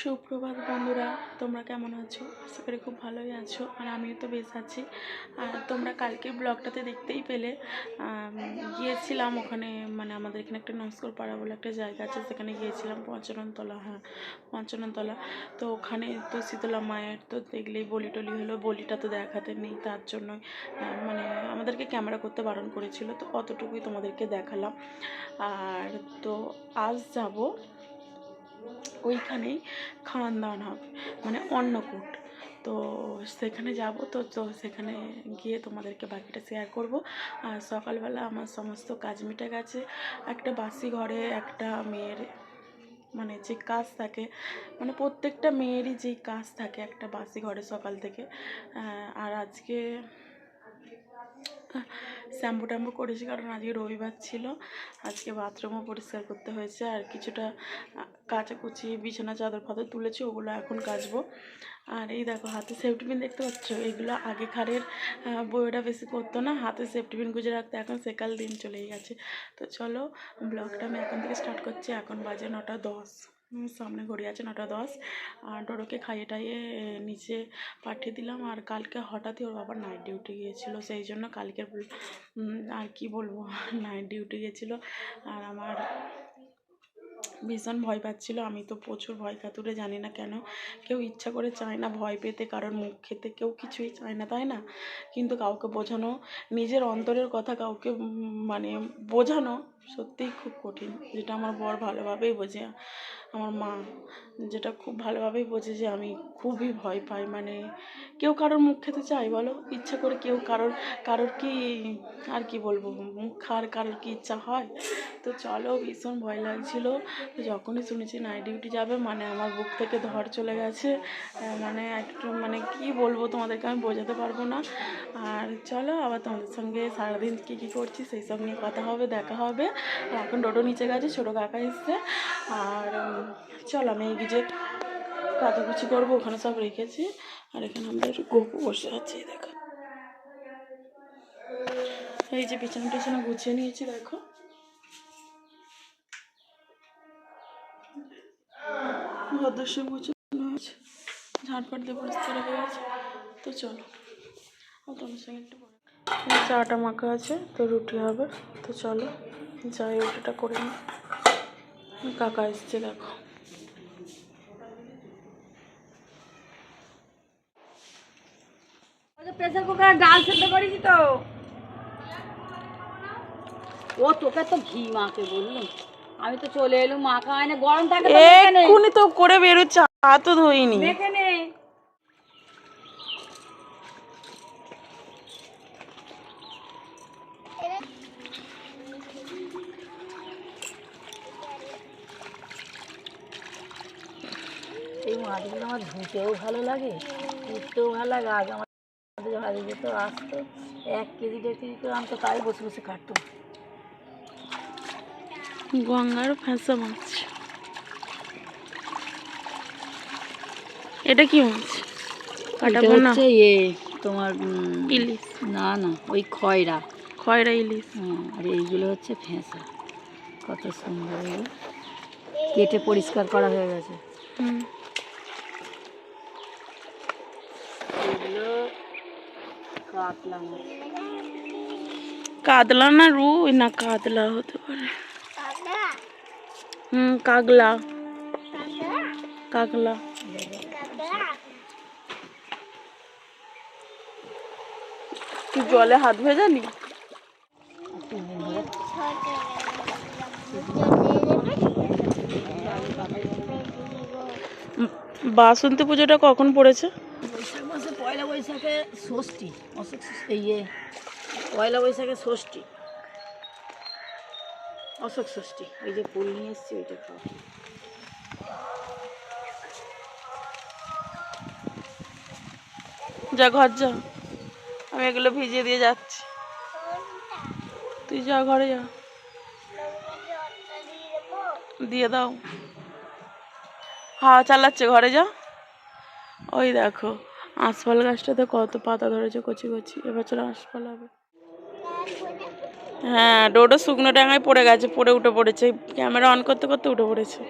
সুপ্রভাত বন্ধুরা, তোমরা কেমন আছো? আশা করি খুব ভালোই আছো, আর আমিও তো বেশ আছি। আর তোমরা কালকে ব্লগটাতে দেখতেই পেলে গিয়েছিলাম ওখানে মানে আমাদের এখানে একটা নমস্কার পাড়া বলে একটা জায়গা আছে, সেখানে গিয়েছিলাম পঞ্চাননতলা হ্যাঁ পঞ্চাননতলা। তো ওখানে তো শীতলা মায়ের তো দেখলেই বলি টলি হলো, বলিটা তো দেখাতে নেই, তার জন্য মানে আমাদেরকে ক্যামেরা করতে বারণ করেছিল, তো অতটুকুই তোমাদেরকে দেখালাম। আর তো আজ যাব ওইখানেই খাওয়ান দাওয়ান হবে মানে অন্নকূট তো সেখানে যাব, তো তো সেখানে গিয়ে তোমাদেরকে বাকিটা শেয়ার করব। আর সকালবেলা আমার সমস্ত কাজ মিটে গেছে। একটা বাসি ঘরে একটা মেয়ের মানে যে কাজ থাকে মানে প্রত্যেকটা মেয়েরই যেই কাজ থাকে একটা বাসি ঘরে সকাল থেকে। আর আজকে শ্যাম্পু ট্যাম্পু করেছি কারণ আজকে রবিবার ছিল। আজকে বাথরুমও পরিষ্কার করতে হয়েছে আর কিছুটা কাচাকুচি বিছানা চাদর ফাদর তুলেছি ওগুলো এখন কাচবো। আর এই দেখো হাতে সেফটি পিন দেখতে পাচ্ছ? এগুলো আগেকারের আহ, বউয়েরা বেশি করতো না হাতে সেফটি পিন গুঁজে রাখতে এখন সেকাল দিন চলেই গেছে। তো চলো ব্লগটা আমি এখন থেকে স্টার্ট করছি এখন বাজে নটা দশ। সামনে ঘড়ি আছে নটা দশ। আর ডোরোকে খাইয়ে টাইয়ে নিচে পাঠিয়ে দিলাম। আর কালকে হঠাৎই ওর বাবা নাইট ডিউটি গিয়েছিল সেই জন্য উম, আর কি বলব নাইট ডিউটি গিয়েছিল। আর আমার ভীষণ ভয় পাচ্ছিল। আমি তো প্রচুর ভয় কাতুরে জানি না কেন। কেউ ইচ্ছা করে চায় না ভয় পেতে কারোর মুখ খেতে কেউ কিছুই চায় না তাই না? কিন্তু কাউকে বোঝানো নিজের অন্তরের কথা কাউকে মানে বোঝানো সত্যিই খুব কঠিন। যেটা আমার বর ভালোভাবেই বোঝে। আমার মা, যেটা খুব ভালোভাবেই বোঝে যে আমি খুবই ভয় পাই। মানে কেউ কারোর মুখ খেতে চায় বলো? ইচ্ছা করে কেউ কারোর কারোর কি আর কি বলব? মুখ খাওয়ার কারোর কি ইচ্ছা হয়? তো চলো, ভীষণ ভয় লাগছিল। তো যখনই শুনেছি নাইট ডিউটি যাবে মানে আমার বুক থেকে ধর চলে গেছে। মানে একটু মানে কি বলব তোমাদেরকে আমি বোঝাতে পারব না। আর চলো, আবার তোমাদের সঙ্গে সারাদিন কী কী করছি সেই সব নিয়ে কথা হবে, দেখা হবে। আর এখন ডোডো নিচে গেছে, ছোটো কাকা এসছে। আর চলো, আমি এই যে কাচাকুচি করব, ওখানে সব রেখেছি। আর এখানে আমাদের গপু বসে আছে, দেখো। এই যে বিছানা টিছানা গুছিয়ে নিয়েছি, দেখো। ভদ্রসে গুছানো দিয়ে গেছে তো চলো তোমার সঙ্গে একটু চাটা মাখা আছে, তো রুটি হবে। তো চলো, যাই, রুটিটা করে নিই। কাকা এসছে দেখো। প্রেসার কুকার ডাল সেদ্ধ করেছি তো? ও তোকে তো ঘি মাকে বললুম আমি তো চলে এলো মাখা হয় না গরম থাকে তো এক্ষুনি তো করে বেরোচ্ছে হাতও ধুইনি। মেখে নে। এই মাছগুলো আমার ধুতেও ভালো লাগে ধুতেও ভালো লাগে আগে আমার ভালো যেত আসতো এক কেজি দেড় কেজি করে আমি তো তাই বসে বসে কাটতো। গঙ্গার ফ্যাঁসা মাছ। এটা কি মাছ? কাটাবো না? হচ্ছে তোমার ইলিশ। না না ওই খয়রা। খয়রা ইলিশ। হ্যাঁ, আর এইগুলো হচ্ছে ফেঁসা। কত সুন্দর কেটে পরিষ্কার করা হয়ে গেছে। হুম এগুলো কাতলা কাতলা না রুই না কাতলা হতে পারে হুম কাগলা কাগলা তুই জলে হাত উম, বাসন্তী পুজোটা কখন পড়েছে বৈশাখে ষষ্ঠী, অশোক ইয়ে পয়লা বৈশাখে ষষ্ঠী। অশোক ষষ্ঠী ওই যে ফুল নিয়ে এসছি, ওইটা খাওয়া যা ঘর যা, আমি এগুলো ভিজিয়ে দিয়ে যাচ্ছি। তুই যা ঘরে যা। দিয়ে দাও। হাওয়া চালাচ্ছে, ঘরে যা। ওই দেখো। আঁশফল গাছটাতে কত পাতা ধরেছে কচি কচি। এবছর আঁশফল হবে। হ্যাঁ ডোডো শুকনো ডাঙায় পড়ে গেছে, পড়ে উঠে পড়েছে। ক্যামেরা অন করতে করতে উঠে পড়েছে।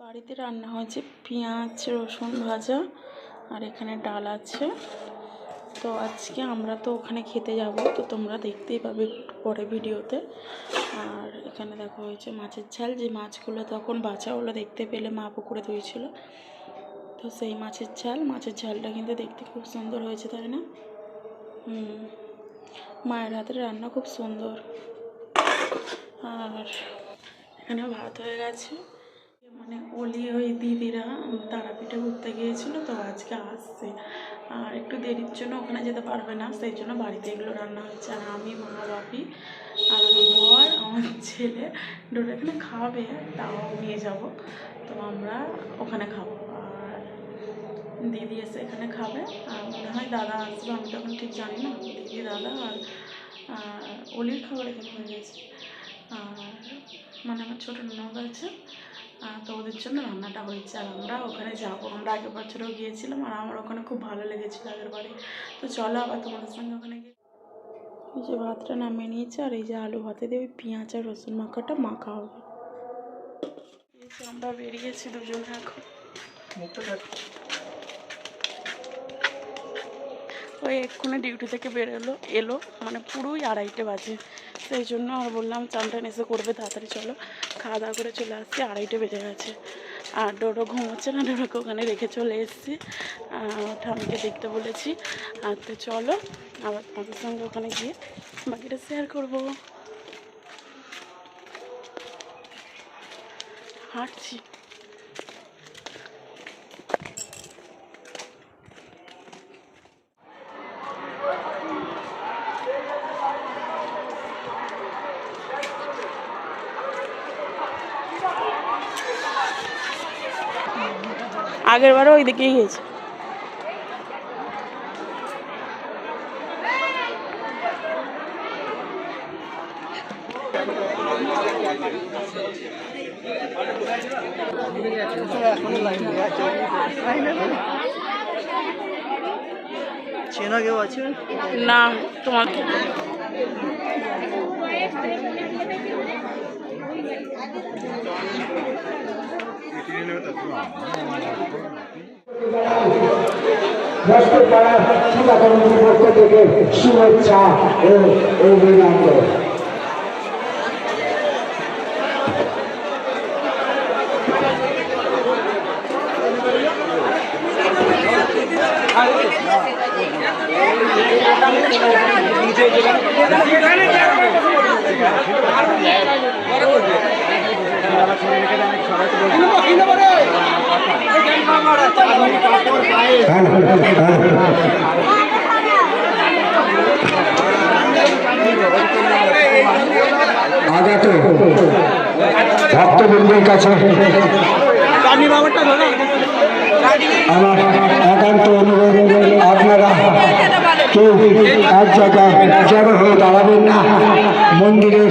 বাড়িতে রান্না হয়েছে পেঁয়াজ, রসুন ভাজা, আর এখানে ডাল আছে। তো আজকে আমরা তো ওখানে খেতে যাব, তো তোমরা দেখতেই পাবে পরে ভিডিওতে। আর এখানে দেখো হয়েছে মাছের ঝাল, যে মাছগুলো তখন বাঁচাগুলো দেখতে পেলে মা পুকুরে ধুয়েছিল। তো সেই মাছের ঝাল, মাছের ঝালটা কিন্তু দেখতে খুব সুন্দর হয়েছে, তাই না? মায়ের হাতের রান্না খুব সুন্দর। আর এখানে ভাত হয়ে গেছে। মানে ওলি ওই দিদিরা তারাপীঠে ঘুরতে গিয়েছিল, তো আজকে আসছে। আর একটু দেরির জন্য ওখানে যেতে পারবে না, সেই জন্য বাড়িতে এগুলো রান্না হচ্ছে। আর আমি, মা, বাপি আর আমার বর, আমার ছেলে ডোটা এখানে খাবে, তাও নিয়ে যাব। তো আমরা ওখানে খাব। আর দিদি এসে এখানে খাবে। আর মনে হয় দাদা আসবে, আমি তো এখন ঠিক জানি না। দিদি, দাদা আর অলির খাবার এখানে হয়ে গেছে। আর মানে আমার ছোটো ননদ আছে তো ওদের জন্য রান্নাটা হয়েছে। আর আমরা ওখানে যাব। আমরা আগের বছরও গিয়েছিলাম আর আমার ওখানে খুব ভালো লেগেছিলো আগের বারে। তো চলো আবার তোমাদের সঙ্গে ওখানে গিয়ে এই যে ভাতটা নামিয়ে নিয়েছে আর এই যে আলু ভাতে দিয়ে ওই পেঁয়াজ আর রসুন মাখাটা মাখা হবে। আমরা বেরিয়েছি দুজন এখন। ওই এক্ষুনি ডিউটি থেকে বেরোলো এলো মানে পুরোই আড়াইটে বাজে। সেই জন্য আর বললাম, চান টান এসে করবে, তাড়াতাড়ি চলো। খাওয়া দাওয়া করে চলে আসছি, আড়াইটে বেজে গেছে। আর ডোডো ঘুমোচ্ছে না, ডোডোকে ওখানে রেখে চলে এসেছি। ঠামিকে দেখতে বলেছি। আর তো চলো, আবার তোমাদের সঙ্গে ওখানে গিয়ে বাকিটা শেয়ার করব। হাঁটছি। আগের বারও ওই দিকেই গেছে চেনা কেউ আছে? না তোমার রাষ্ট্রপাড়া শিক্ষা কমিটির পক্ষ থেকে অভিনন্দন আগত। ভক্তবৃন্দের কাছে আমার একান্ত অনুরোধ আপনারা কেউ এক জায়গায় জড়ো হয়ে দাঁড়াবেন না। মন্দিরের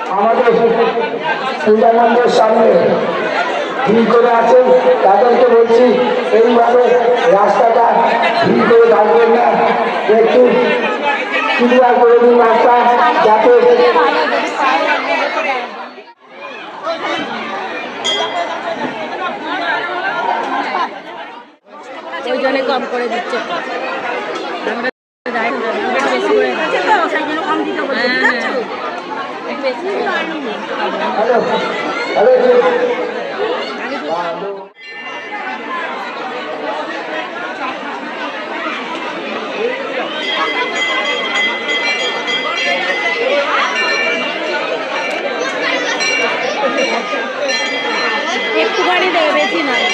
আমাদের পূজানন্দের সামনে ভিড় করে আছেন তাদেরকে বলছি, এইভাবে রাস্তাটা ভিড় করে থাকবেন না। একটু ক্লিয়ার করে দিন রাস্তা, যাতে কম করে দিচ্ছে। একটু বাড়ি দেবে বেশি না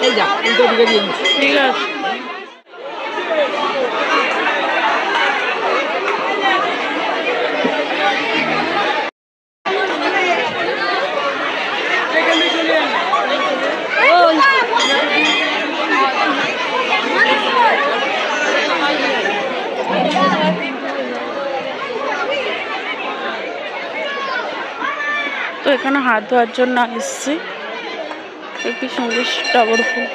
এই যা ঠিক আছে। এখানে হাত ধোয়ার জন্য এসছি। একটু সুন্দর টগর ফুল।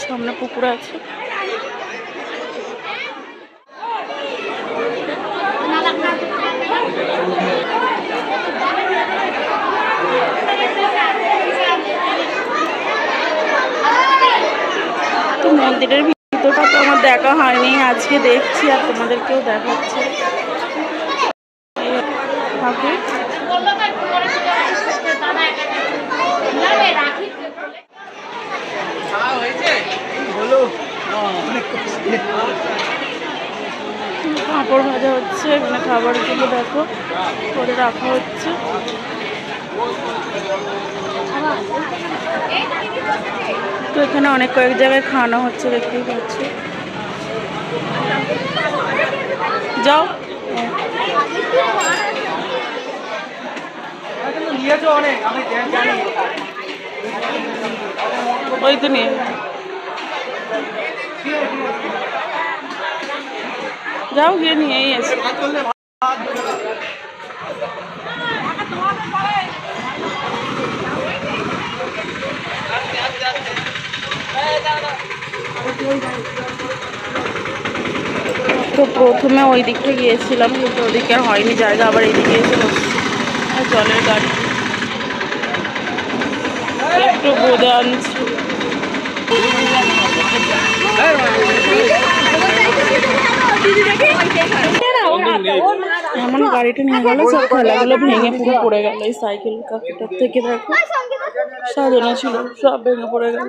সামনে পুকুর আছে। মন্দিরের ভিতরটা তো আমার দেখা হয়নি। আজকে দেখছি আর তোমাদেরকেও দেখাচ্ছি। ভাজা হচ্ছে, এখানে খাবারগুলো দেখো, করে রাখা হচ্ছে। তো এখানে অনেক কয়েক জায়গায় খাওয়ানো হচ্ছে, দেখতেই পাচ্ছ। যাও। ওই তো নিয়ে যাও গিয়ে নিয়েই এসো। তো প্রথমে ওই দিকটা গিয়েছিলাম, কিন্তু ওদিকে হয়নি জায়গা, আবার এইদিকে এসে। জলের গাড়ি। একটু বোধে আনছি। এমন গাড়িটা নিয়ে গেল, সব খেলাগুলো ভেঙে পুরো পড়ে গেল, এই সাইকেল কাকুটার থেকে দেখো সাজানো ছিল, সব ভেঙে পড়ে গেল।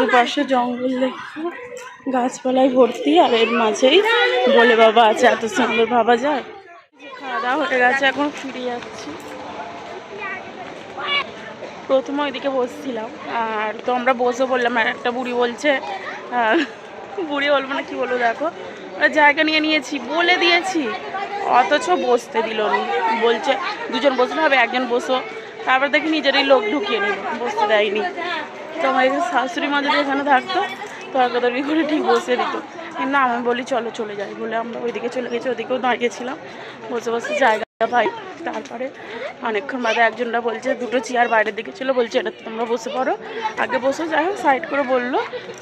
দুপাশে জঙ্গল দেখো, গাছপালায় ভর্তি, আর এর মাঝেই বলে বাবা আছে, এত সুন্দর ভাবা যায়। দাওয়া হয়ে গেছে, এখন ফিরে যাচ্ছি। প্রথমে ওইদিকে বসছিলাম, আর তো আমরা বসে বললাম, আর একটা বুড়ি বলছে বুড়ি বলব না, কি বলব দেখো। জায়গা নিয়ে নিয়েছি, বলে দিয়েছি। অথচ বসতে দিল বলছে, দুজন বসলে হবে, একজন বসো। তারপর দেখি নিজেরই লোক ঢুকিয়ে নিল, বসতে দেয়নি। তো আমার শাশুড়ি মা যদি এখানে থাকতো তর্কাতর্কি করে ঠিক বসে দিত। কিন্তু আমি বলি, চলো, চলে যাই। বলে আমরা ওইদিকে চলে গেছি, ওদিকেও দাঁড়িয়েছিলাম। বসে বসে জায়গা পাই তারপরে অনেকক্ষণ বাদে একজনরা বলছে, দুটো চেয়ার বাইরের দিকে ছিল। বলছে এটাতে তোমরা বসে পড়ো। আগে বসে, যাই হোক সাইড করে বলল।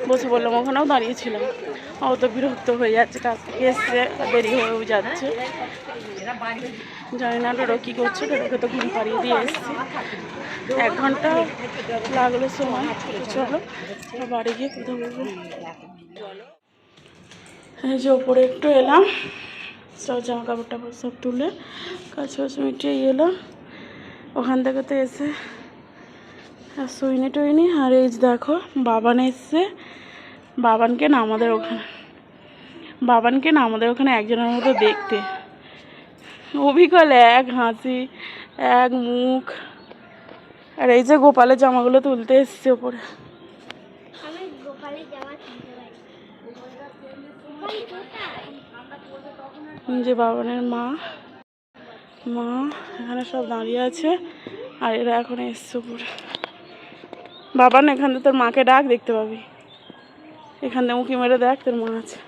বসে বললাম, ওখানেও দাঁড়িয়েছিলাম। অত বিরক্ত হয়ে যাচ্ছে, কাজ থেকে এসছে, দেরি হয়েও যাচ্ছে। জানি না ডোডো কী করছে ডোডোকে তো ঘুম পাড়িয়ে দিয়ে এসছি। এক ঘণ্টা লাগল সময়। চলো বাড়ি গিয়ে কথা বলব। এই যে ওপরে একটু এলাম। সব জামা কাপড় টাপড় সব তুলে কাজ ফাজ মিটিয়ে এলাম ওখান থেকে তো এসে আর শুইনি টুইনি। আর এই যে দেখো, বাবান এসছে। বাবানকে না আমাদের ওখানে, বাবানকে না আমাদের ওখানে একজনের মতো দেখতে। অবিকল এক হাসি, এক মুখ। আর এই যে গোপালের জামাগুলো তুলতে এসছে ওপরে আমি গোপালের জামা কিনতে পারি যে বাবানের মা মা এখানে সব দাঁড়িয়ে আছে আর এরা এখন এসছে উপরে। বাবান এখান থেকে তোর মাকে ডাক দেখতে পাবি। এখান থেকে উঁকি মেরে দেখ তোর মা আছে।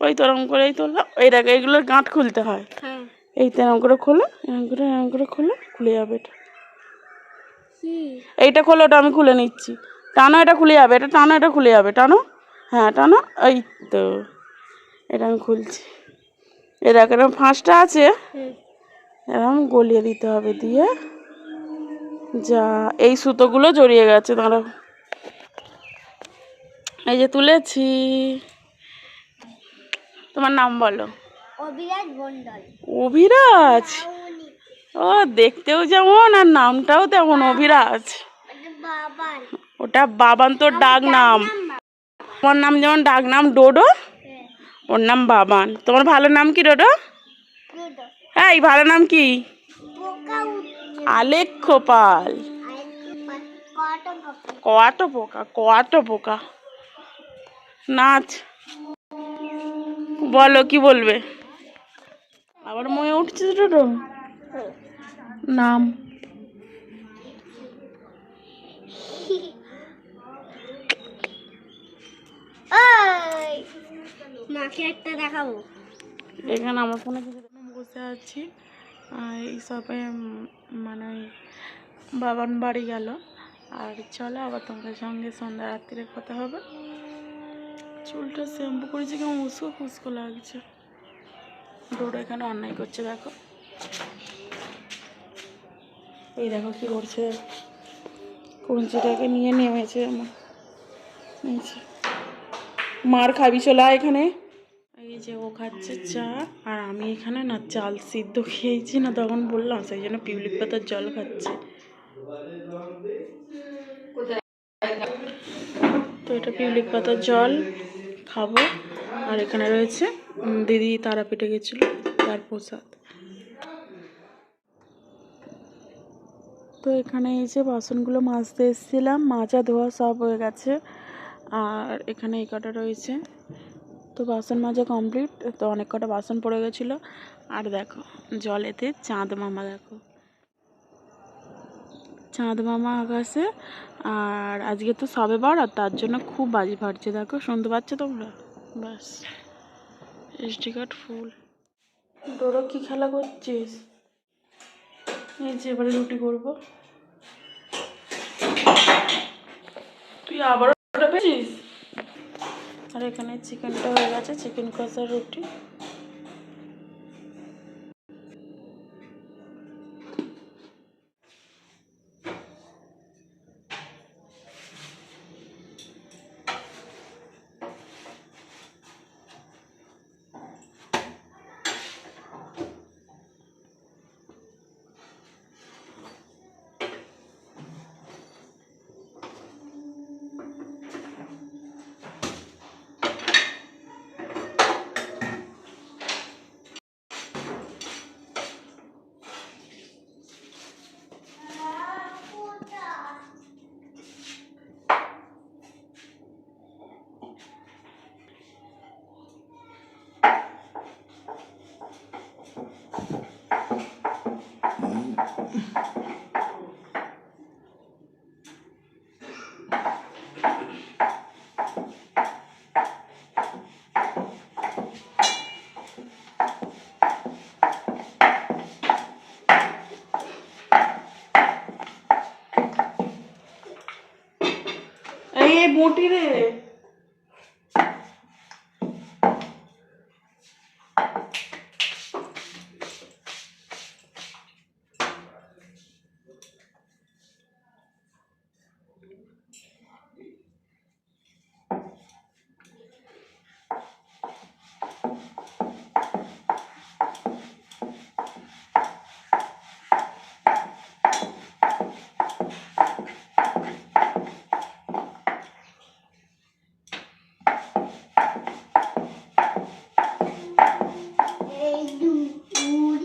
ওই তোরম করেই তোলা এই দেখ এইগুলোর গাঁট খুলতে হয়। হ্যাঁ। এই তেরম করে খোলো এরম করে এরম করে খোলো খুলে যাবে এটা। এইটা খোলো ওটা আমি খুলে নিচ্ছি। টানো এটা খুলে যাবে এটা টানো এটা খুলে যাবে টানো। হ্যাঁ টানো এই তো। এটা আমি খুলছি। এ দেখ এরকম ফাঁসটা আছে। এরকম গলিয়ে দিতে হবে দিয়ে। যা এই সুতোগুলো জড়িয়ে গেছে দাঁড়াও। এই যে তুলেছি। তোমার নাম বলো। অবিরাজ মন্ডল অভিরাজ? ও দেখতেও যেমন আর নামটাও তেমন অভিরাজ। ওটা বাবান তোর ডাক নাম। তোমার নাম যেমন ডাক নাম ডোডো ওর নাম বাবান। তোমার ভালো নাম কি ডোডো? হ্যাঁ এই ভালো নাম কি? পোকা উঠছে। আলেখ্য পাল। কত পোকা কত পোকা। নাচ। বলো কি বলবে? আবার মনে উঠছে টোটো নাম। মাকে একটা দেখাবো। এখানে আমার ফোনে কিছু বসে আছি আর এই সবে মানে ওই বাবান বাড়ি গেল। আর চলো আবার তোমাদের সঙ্গে সন্ধ্যা রাত্রিরে কথা হবে। চুলটা শ্যাম্পু করেছি কেমন উস্কো ফুস্কো লাগছে। ডোডো এখানে অন্যায় করছে দেখো। এই দেখো কি করছে। কুঞ্চিটাকে নিয়ে নেমেছে আমার। মার খাবি, চলা এখানে। এই যে ও খাচ্ছে চা, আর আমি এখানে না চাল সিদ্ধ খেয়েছি না, তখন বললাম, সেই জন্য পিউলিক পাতার জল খাচ্ছে। তো এটা পিউলিক পাতার জল খাব। আর এখানে রয়েছে দিদি তারাপীঠে গেছিল, তার প্রসাদ। তো এখানে এই যে বাসনগুলো মাজতে এসেছিলাম, মাজা ধোয়া সব হয়ে গেছে। আর এখানে এই কটা রয়েছে। তো বাসন মাজা কমপ্লিট। তো অনেক কটা বাসন পড়ে গেছিল। আর দেখো, জলেতে চাঁদ মামা দেখো। চাঁদ মামা আকাশে। আর আজকে তো সবে বার আর তার জন্য খুব বাজি ফাটছে। দেখো, শুনতে পাচ্ছ তোমরা? ব্যাস এসডি কার্ড ফুল। ডোরো কি খেলা করছিস? এই যে এবারে রুটি করব। তুই আবার ওটা পেয়েছিস? আর এখানে চিকেনটা হয়ে গেছে চিকেন কষার রুটি। এই এই বটি রে এই দুপুর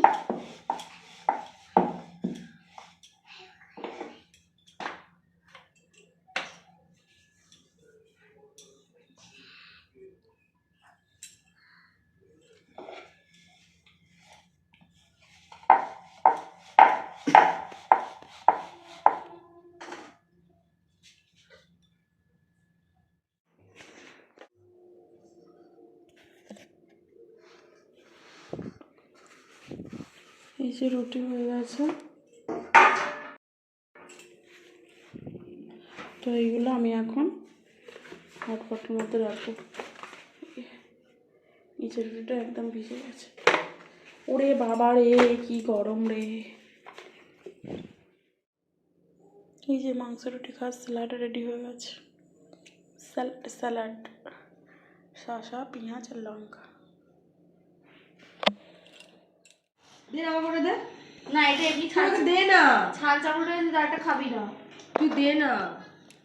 এই যে রুটি হয়ে গেছে। তো এইগুলো আমি এখন হটপটের মধ্যে রাখব। নিচের রুটিটা একদম ভিজে গেছে। ওরে বাবা রে, কি গরম রে। এই যে মাংস রুটি খাস স্যালাড রেডি হয়ে গেছে। স্যালাড স্যালাড শসা, পেঁয়াজ আর লঙ্কা। দে না আমাকে দে। না এটা এমনি ছাল দে না। ছাল চামড়টা একটা খাবি না। তুই দে না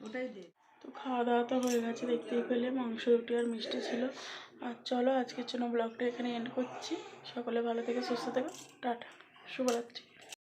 ওটাই দে। তো খাওয়া দাওয়া তো হয়ে গেছে দেখতেই পেলে মাংস রুটি আর মিষ্টি ছিল। আর চলো আজকের জন্য ব্লগটা এখানে এন্ড করছি। সকলে ভালো থেকে সুস্থ থেকো। টাটা শুভরাত্রি।